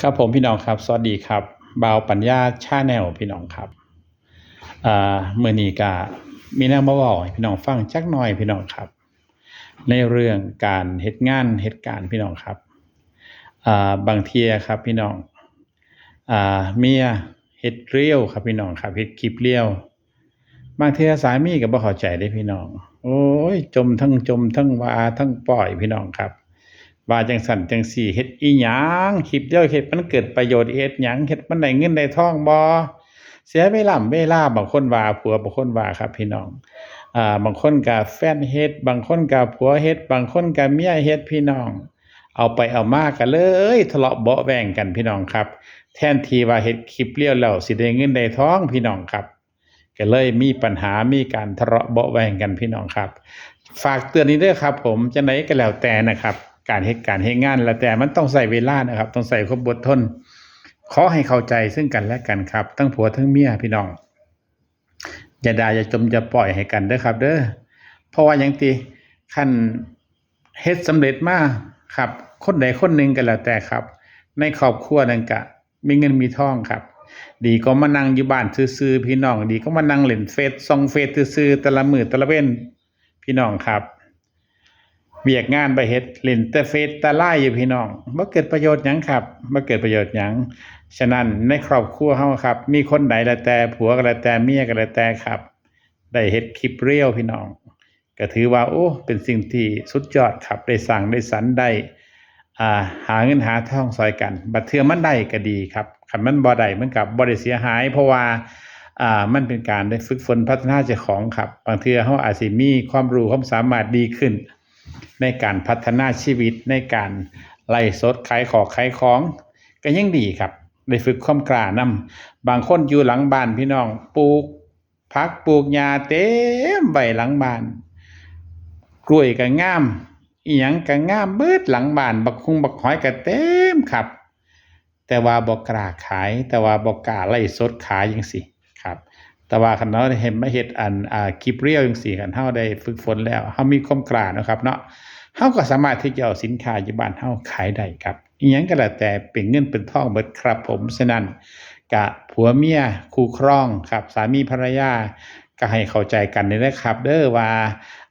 ครับผมพี่น้องครับ สวัสดีครับบาวปัญญาชาแนลพี่น้องครับอ่ามื้อนี้ก็มีแนวมาเว้าให้พี่น้องฟังจักหน่อยพี่น้องครับ ในเรื่องการเฮ็ดงานเหตุการณ์พี่น้องครับอ่าบางเทียครับพี่น้องอ่าเมียเฮ็ดเรียวครับพี่น้องครับเฮ็ดคลิปเรียว บางเทียสามีก็บ่เข้าใจเด้พี่น้อง โอ้ยจมทั้งจมทั้งวาทั้งปล่อยพี่น้องครับ ว่าจังสันจังสี่เฮ็ดอีหยังคลิปเดียวเฮ็ดมันเกิดประโยชน์เฮ็ดหยังเฮ็ดมันได้เงินได้ทองบ่เสียเวลาเวลาบางคนว่าผัวบางคนว่าครับ พี่น้องอ่าบางคนก็แฟนเฮ็ดบางคนก็ผัวเฮ็ดบางคนก็เมียเฮ็ดพี่น้อง เอาไปเอามากันเลย ทะเลาะเบาแวงกันพี่น้องครับ แทนทีว่าเฮ็ดคลิปเลี้ยวแล้วสิได้เงินได้ทองพี่น้องครับก็เลยมีปัญหามีการทะเลาะเบาแวงกันพี่น้องครับ ฝากเตือนนี้ด้วยครับ ผมจะไหนก็แล้วแต่นะครับ การเหตุการณ์เหตุงานแล้วแต่มันต้องใส่เวลานะครับ ต้องใส่ความอดทนขอให้เข้าใจซึ่งกันและกันครับ ทั้งผัวทั้งเมียพี่น้องอย่าด่าอย่าจมอย่าปล่อยให้กันเด้อครับ เด้อเพราะว่ายังตีขั้นเฮ็ดสำเร็จมากครับ คนใดคนหนึ่งก็แล้วแต่ครับ ในครอบครัวนั่นกะ มีเงินมีทองครับ ดีก็มานั่งอยู่บ้านซื่อๆพี่น้อง ดีก็มานั่งเล่นเฟซส่องเฟซซื่อๆแต่ละมือแต่ละเว้นพี่น้องครับ เวียกงานไปเฮ็ดเล่นแต่เฟซต่ไล่อยู่พี่น้องบ่เกิดประโยชน์หยังครับบ่เกิดประโยชน์หยังฉะนั้นในครอบครัวเฮาครับ มีคนใดล้วแต่ผัวก็ล้วแต่เมียก็ล้วแต่ครับ ได้เฮ็ดคลิปเรียวพี่น้อง ก็ถือว่าโอ้เป็นสิ่งที่สุดยอดครับได้สร้างได้สรรได้อ่าหาเงินหาทองซอยกัน บัดเทื่อมันได้ก็ดีครับคันมันบ่ได้มันก็บ่ได้เสียหาย เพราะว่าอ่ามันเป็นการได้ฝึกฝนพัฒนาเจ้าของครับ บางเทื่อเฮาอาจสิมีความรู้ความสามารถดีขึ้น ในการพัฒนาชีวิตในการไล่สดขายของขายของก็ยังดีครับได้ฝึกความกล้านำบางคนอยู่หลังบ้านพี่น้องปลูกผักปลูกหญ้าเต็มใบหลังบ้าน กล้วยก็งามอีหยังก็งามเบิดหลังบ้าน บักคุงบักหอยก็เต็มครับ แต่ว่าบ่กล้าขาย แต่ว่าบ่กล้าไล่สดขายจังซี่ครับ แต่ว่าคันเราได้เห็นมาเฮ็ดอันอ่าคลิปเรียวจังซี่คันเฮาได้ฝึกฝนแล้วเฮามีความกล้านะครับเนาะเฮาก็สามารถที่จะเอาสินค้าอยู่บ้านเฮาขายได้ครับอีหยังก็แล้วแต่เป็นเงินเป็นทองเบิดครับผมฉะนั้นกะผัวเมียคู่ครองครับ สามีภรรยาก็ให้เข้าใจกันนี่นะครับ เด้อว่า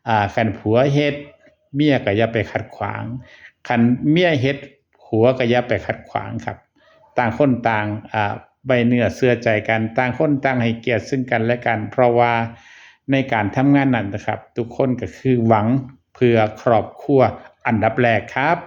อ่าคันผัวเฮ็ดเมียก็อย่าไปขัดขวางคันเมียเฮ็ดผัวก็อย่าไปขัดขวางครับ ต่างคนต่างอ่า ใบเนื้อเสื้อใจกันต่างคนต่างให้เกียรติซึ่งกันและกัน เพราะว่าในการทำงานนั้นนะครับ ทุกคนก็คือหวังเพื่อครอบครัวอันดับแรกครับ